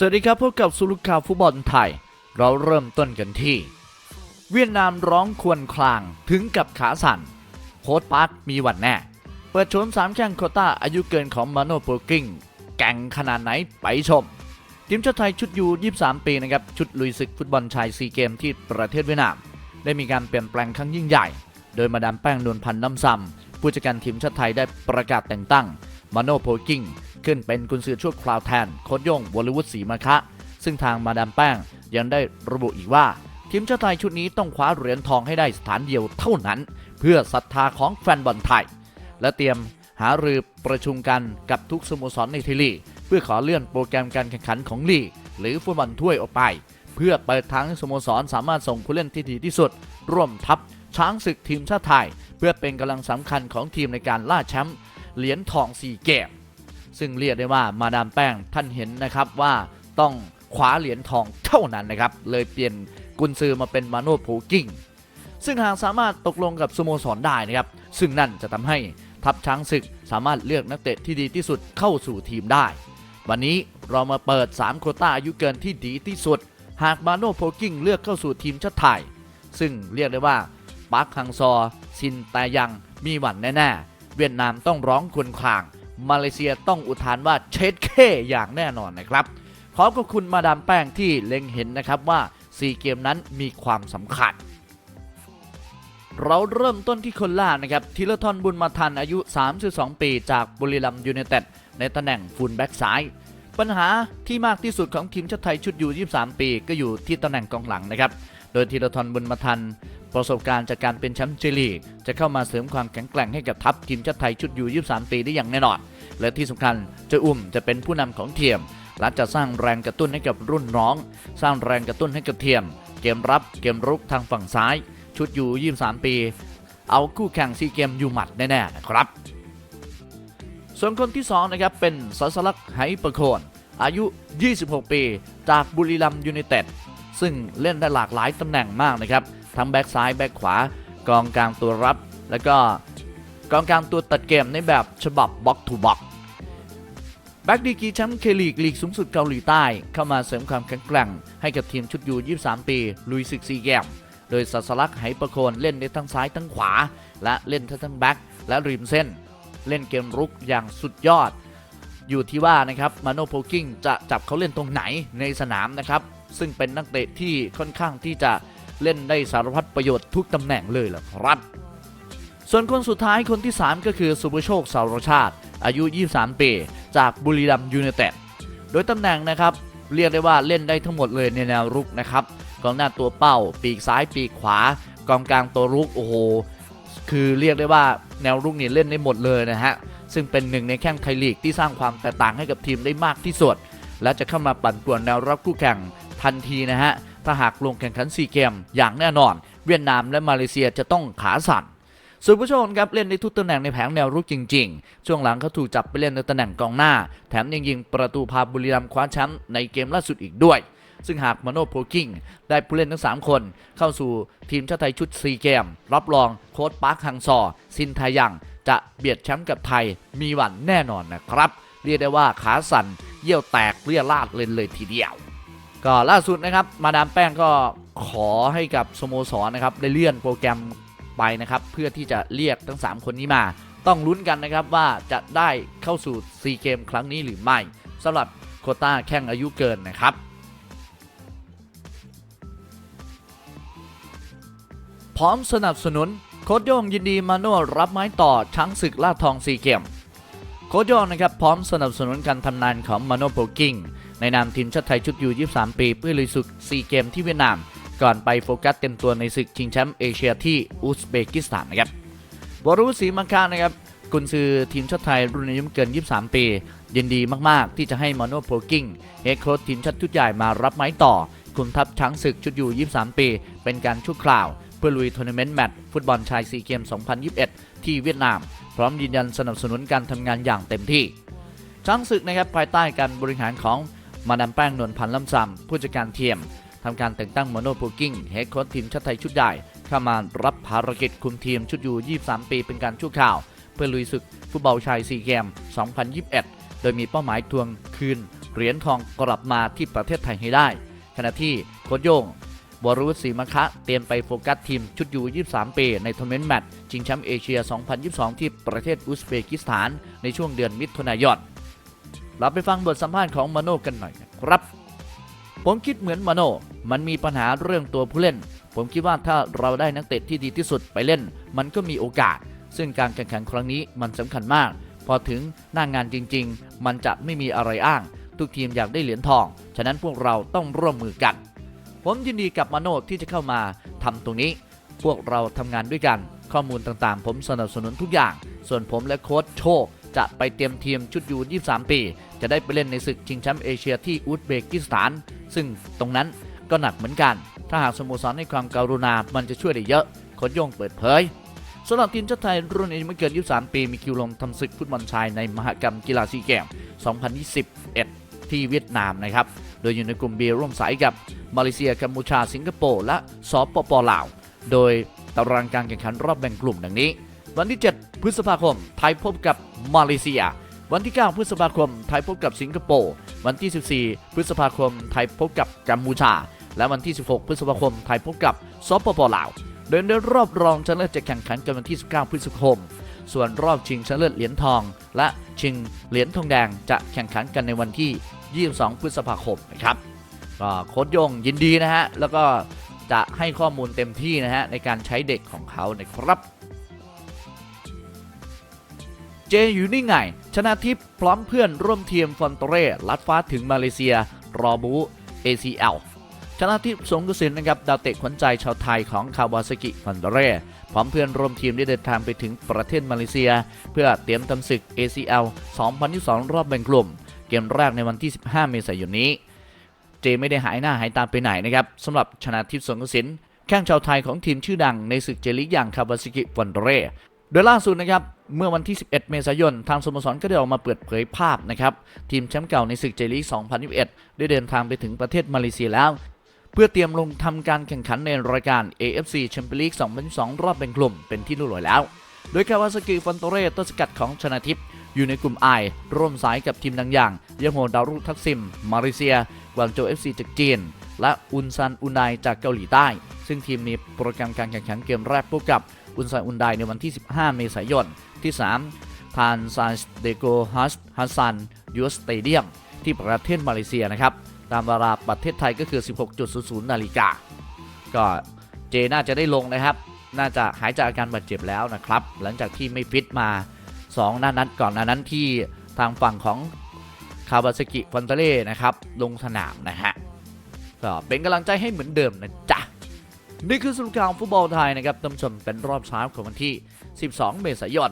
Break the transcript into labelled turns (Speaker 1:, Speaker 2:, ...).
Speaker 1: สวัสดีครับพบกับสุลุข่าวฟุตบอลไทย เราเริ่มต้นกันที่ เวียดนามร้องควรคลางถึงกับขาสั่น โค้ดปาร์ตมีหวันแน่ เปิดโฉมสามแข้งโคต้าอายุเกินของมาโนโปรกิ้งแก่งขนาดไหนไปชม ทีมชาติไทยชุดยู 23 ปีนะครับ ชุดลุยศึกฟุตบอลชายซีเกมที่ประเทศเวียดนาม ได้มีการเปลี่ยนแปลงครั้งยิ่งใหญ่ โดยมาดามแป้งนวลพันธ์น้ำซ้ำผู้จัดการทีมชาติไทยได้ประกาศแต่งตั้งมาโนโพกิ้ง ขึ้นเป็นกุนซือชั่วคราวแทนโค้ชโย่งวอลวุฒิศรีมาคะ ซึ่งทางมาดามแป้งยังได้ระบุอีกว่าทีมชาติไทยชุดนี้ต้องคว้าเหรียญทองให้ได้สถานเดียวเท่านั้น เพื่อศรัทธาของแฟนบอลไทย และเตรียมหารือประชุมกันกับทุกสโมสรในทยลีเพื่อขอเลื่อนโปรแกรมการแข่งขันของลีหรือฟุตบอลถ้วยออกไป เพื่อเปิดทางสโมสรสามารถส่งผู้เล่นที่ดีที่สุด ร่วมทัพช้างศึกทีมชาติไทย เพื่อเป็นกำลังสำคัญของทีมในการล่าแชมป์เหรียญทอง4เกม ซึ่งเรียกได้ว่ามาดามแป้งท่านเห็นนะครับว่าต้องคว้าเหรียญทองเท่านั้นนะครับ เลยเปลี่ยนกุนซือมาเป็นมาโนโพกิ้ง ซึ่งหากสามารถตกลงกับสโมสรได้นะครับ ซึ่งนั่นจะทำให้ทัพช้างศึกสามารถเลือกนักเตะที่ดีที่สุดเข้าสู่ทีมได้ วันนี้เรามาเปิด 3 โควต้าอายุเกินที่ดีที่สุด หากมาโนโพกิ้งเลือกเข้าสู่ทีมชาติไทย ซึ่งเรียกได้ว่าปาร์คฮังซอ ซินแตยังมีหวันแน่ๆ เวียดนามต้องร้องควรคราง มาเลเซียต้องอุทานว่าเช็ดเคอย่างแน่นอนนะครับขอบคุณมาดามแป้งที่เล็งเห็นนะครับว่า 4 เกมนั้นมีความสำคัญ เราเริ่มต้นที่คนล่านะครับธีรทรบุญมาทันอายุ 32 ปีจากบุรีรัมยูไนเต็ดในตำแหน่งฟูลแบ็กซ้าย ปัญหาที่มากที่สุดของทีมชาติไทยชุดยู23 ปี ก็อยู่ที่ตำแหน่งกองหลังนะครับ โดยธีรทรบุญมาทัน ประสบการณ์จากการเป็นแชมป์เจลีกจะเข้ามาเสริมความแข็งแกร่งให้กับทัพทีมชาติไทยชุดยู23 ปีได้อย่างแน่นอน และที่สำคัญเจ้าอุ้มจะเป็นผู้นำของทีมและจะสร้างแรงกระตุ้นให้กับรุ่นน้อง สร้างแรงกระตุ้นให้กับเทียม เกมรับเกมรุกทางฝั่งซ้าย ชุดยู23 ปี เอาคู่แข่งซีเกมอยู่หมัดแน่ๆนะครับ ส่วนคนที่2นะครับเป็นสัสลักไหประโคนอายุ 26 ปี จากบุรีรัมย์ยูไนเต็ด ซึ่งเล่นได้หลากหลายตำแหน่งมากนะครับ ทั้งแบ็กซ้ายแบ็กขวากองกลางตัวรับ แล้วก็กองกลางตัวตัดเกมในแบบฉบับบ็อกทูบ็อกแบ็กดีกีแชมป์เคลีกลีกสูงสุดเกาหลีใต้ เข้ามาเสริมความแข็งแกร่ง ให้กับทีมชุดยู 23 ปี ลุยศึกซีเกมโดยสัสลักไหประโคนเล่นได้ทั้งซ้ายทั้งขวา และเล่นทั้งแบ็กและริมเส้น เล่นเกมรุกอย่างสุดยอด อยู่ที่ว่านะครับมาโนโพกิ้งจะจับเขาเล่นตรงไหนในสนามนะครับ ซึ่งเป็นนักเตะที่ค่อนข้างที่จะ เล่นได้สารพัดประโยชน์ทุกตำแหน่งเลยล่ะครับ ส่วนคนสุดท้ายคนที่ 3 ก็คือสุภโชคสารชาติ อายุ 23 ปี จากบุรีรัมย์ยูไนเต็ดโดยตำแหน่งนะครับ เรียกได้ว่าเล่นได้ทั้งหมดเลยในแนวรุกนะครับกองหน้าตัวเป้า ปีกซ้ายปีกขวากองกลางตัวรุกโอ้โหคือเรียกได้ว่าแนวรุกนี่เล่นได้หมดเลยนะฮะซึ่งเป็นหนึ่งในแข้งไทยลีกที่สร้างความแตกต่างให้กับทีมได้มากที่สุดและจะเข้ามาปั่นป่วนแนวรับคู่แข่งทันทีนะฮะถ้าหากลงแข่งขันซีเกมอย่างแน่นอน เวียดนามและมาเลเซียจะต้องขาสั่นสุภโชคครับเล่นได้ทุกตำแหน่งในแผงแนวรุกจริง ๆ ช่วงหลังเขาถูกจับไปเล่นในตำแหน่งกองหน้า แถมยังยิงประตูพาบุรีรัมย์คว้าแชมป์ในเกมล่าสุดอีกด้วย ซึ่งหากมาโนโพกิ้งได้ผู้เล่นทั้ง 3 คน เข้าสู่ทีมชาติไทยชุดซีเกม รับรองโค้ชปาร์คฮังซอ ซินทายัง จะเบียดแชมป์กับไทยมีหวันแน่นอนนะครับ เรียกได้ว่าขาสั่นเยี่ยวแตกเรียลาดเลยเลยทีเดียว ก็ล่าสุดนะครับมาดามแป้งก็ขอให้กับสโมสรนะครับได้เลื่อนโปรแกรมไปนะครับเพื่อที่จะเรียกทั้ง 3 คนนี้มา ต้องลุ้นกันนะครับว่าจะได้เข้าสู่ซีเกมครั้งนี้หรือไม่สำหรับโคต้าแข่งอายุเกินนะครับ พร้อมสนับสนุนโค้ดโยงยินดีมาโน่รับไม้ต่อช้างศึกล่าทองซีเกมโค้ชโยงนะครับพร้อมสนับสนุนการทำนานของมาโนโปกิ้ง ในนามทีมชาติไทยชุดยู23 ปีเพื่อลุยศึกซีเกมที่เวียดนาม ก่อนไปโฟกัสเต็มตัวในศึกชิงแชมป์เอเชียที่อุซเบกิสถานนะครับวรุษศรีมังคานะครับกุนซือทีมชาติไทยรุ่นอายุเกิน 23 ปี ยินดีมาก ๆ ที่จะให้มาโนโปกิ้งเฮดโค้ชทีมชาติชุดใหญ่มารับไม้ต่อ คุมทัพช้างศึกชุดยู23 ปี เป็นการชั่วคราว เพื่อลุยทัวร์นาเมนต์แมตช์ฟุตบอลชายซีเกม 2021 ที่เวียดนาม พร้อมยืนยันสนับสนุนการทำงานอย่างเต็มที่ ช้างศึกนะครับภายใต้การบริหารของ มาดามแป้งนวลพันธ์ล่ำซำผู้จัดการทีมทำการแต่งตั้งโมโนโพกิ้งเฮดโค้ชทีมชาติไทยชุดใหญ่เข้ามารับภารกิจคุมทีมชุดยู23 ปีเป็นการชั่วคราว เพื่อลุยศึกฟุตบอลชายซีเกม 2021 โดยมีเป้าหมายทวงคืนเหรียญทองกลับมาที่ประเทศไทยให้ได้ ขณะที่โค้ชโย่งบรุษศรีมะคะเตรียมไปโฟกัสทีมชุดยู23 ปี ในทัวร์นาเมนต์แมตช์ชิงแชมป์เอเชีย 2022 ที่ประเทศอุซเบกิสถาน ในช่วงเดือนมิถุนายน เราไปฟังบทสัมภาษณ์ของมาโน่กันหน่อยนะครับ ผมคิดเหมือนมาโน่มันมีปัญหาเรื่องตัวผู้เล่น ผมคิดว่าถ้าเราได้นักเตะที่ดีที่สุดไปเล่น มันก็มีโอกาส ซึ่งการแข่งขันครั้งนี้มันสำคัญมาก พอถึงหน้างงานจริง ๆ มันจะไม่มีอะไรอ้าง ทุกทีมอยากได้เหรียญทอง ฉะนั้นพวกเราต้องร่วมมือกัน ผมยินดีกับมาโน่ที่จะเข้ามาทำตรงนี้ พวกเราทำงานด้วยกัน ข้อมูลต่างๆ ผมสนับสนุนทุกอย่าง ส่วนผมและโค้ชโชค จะไปเตรียมทีมชุดยู 23 ปี จะได้ไปเล่นในศึกชิงแชมป์เอเชียที่อุซเบกิสถาน ซึ่งตรงนั้นก็หนักเหมือนกัน ถ้าหากสโมสรให้ความการุณา มันจะช่วยได้เยอะโค้ชโยงเปิดเผยสำหรับทีมชาติไทยรุ่นอายุไม่เกิน 23 ปี มีคิวลงทำศึกฟุตบอลชายในมหกรรมกีฬาซีเกม 2021 ที่เวียดนามนะครับ โดยอยู่ในกลุ่ม B ร่วมสายกับมาเลเซีย กัมพูชา สิงคโปร์ และสปปลาว โดยตารางการแข่งขันรอบแบ่งกลุ่มดังนี้ วันที่ 7 พฤษภาคม ไทยพบกับมาเลเซีย วันที่ 9 พฤษภาคม ไทยพบกับสิงคโปร์ วันที่ 14 พฤษภาคม ไทยพบกับกัมพูชา และวันที่ 16 พฤษภาคม ไทยพบกับสปปลาว โดยในรอบรองชนะเลิศจะแข่งขันกันวันที่ 19 พฤษภาคม ส่วนรอบชิงชนะเลิศเหรียญทอง และชิงเหรียญทองแดงจะแข่งขันกันในวันที่ 22 พฤษภาคมนะครับก็โค้ชยงยินดีนะฮะ แล้วก็จะให้ข้อมูลเต็มที่นะฮะในการใช้เด็กของเขานะครับ เจอยู่นี่ไง ชนะทิพย์พร้อมเพื่อนร่วมทีมฟอนเตเร่ลัดฟ้าถึงมาเลเซีย รอบู ACL ชนะทิพย์สงกสินนะครับดาวเตะขวัญใจชาวไทยของคาวาซากิฟอนเตเร่พร้อมเพื่อนร่วมทีมได้เดินทางไปถึงประเทศมาเลเซีย เพื่อเตรียมทำศึก ACL 2022 รอบแบ่งกลุ่ม เกมแรกในวันที่ 15 เมษายนนี้ เจไม่ได้หายหน้าหายตาไปไหนนะครับสำหรับชนะทิพย์สงกสินแข้งชาวไทยของทีมชื่อดังในศึกเจลิกอย่างคาวาซากิฟอนเตเร่ โดยล่าสุดนะครับเมื่อวันที่ 11 เมษายน ทางสโมสรก็ได้ออกมาเปิดเผยภาพนะครับ ทีมแชมป์เก่าในศึกเจลีก 2021 ได้เดินทางไปถึงประเทศมาเลเซียแล้ว เพื่อเตรียมลงทำการแข่งขันในรายการ AFC Champions League 2022 รอบแบ่งกลุ่มเป็นที่รู้ลอยแล้ว โดยคาวาซากิฟอนโตเร่ต้นสกัดของชนะทิพย์อยู่ในกลุ่ม I ร่วมสายกับทีมดังอย่างเยโฮดารุทักซิม มาเลเซียกวางโจว FC จากจีน และอุนซันอุนไดจากเกาหลีใต้ ซึ่งทีมมีโปรแกรมการแข่งขันเกมแรกพบกับ อุนซันอุนไดในวันที่ 15 เมษายน ที่ 3 ทานซานเดโกฮัสฮัสซันยูสเตเดียมที่ประเทศมาเลเซียนะครับ ตามเวลาประเทศไทยก็คือ 16.00 นาฬิกา ก็เจน่าจะได้ลงนะครับ น่าจะหายจากอาการบาดเจ็บแล้วนะครับ หลังจากที่ไม่ฟิตมา2นัดนัดก่อนหน้านั้นที่ทางฝั่งของคาวาซากิฟอนเตเล่นะครับ ลงสนามนะฮะก็เป็นกำลังใจให้เหมือนเดิมนะจ๊ะ นี่คือสรุปข่าวฟุตบอลไทยนะครับท่านผู้ชมเป็นรอบเช้าของวันที่ 12 เมษายน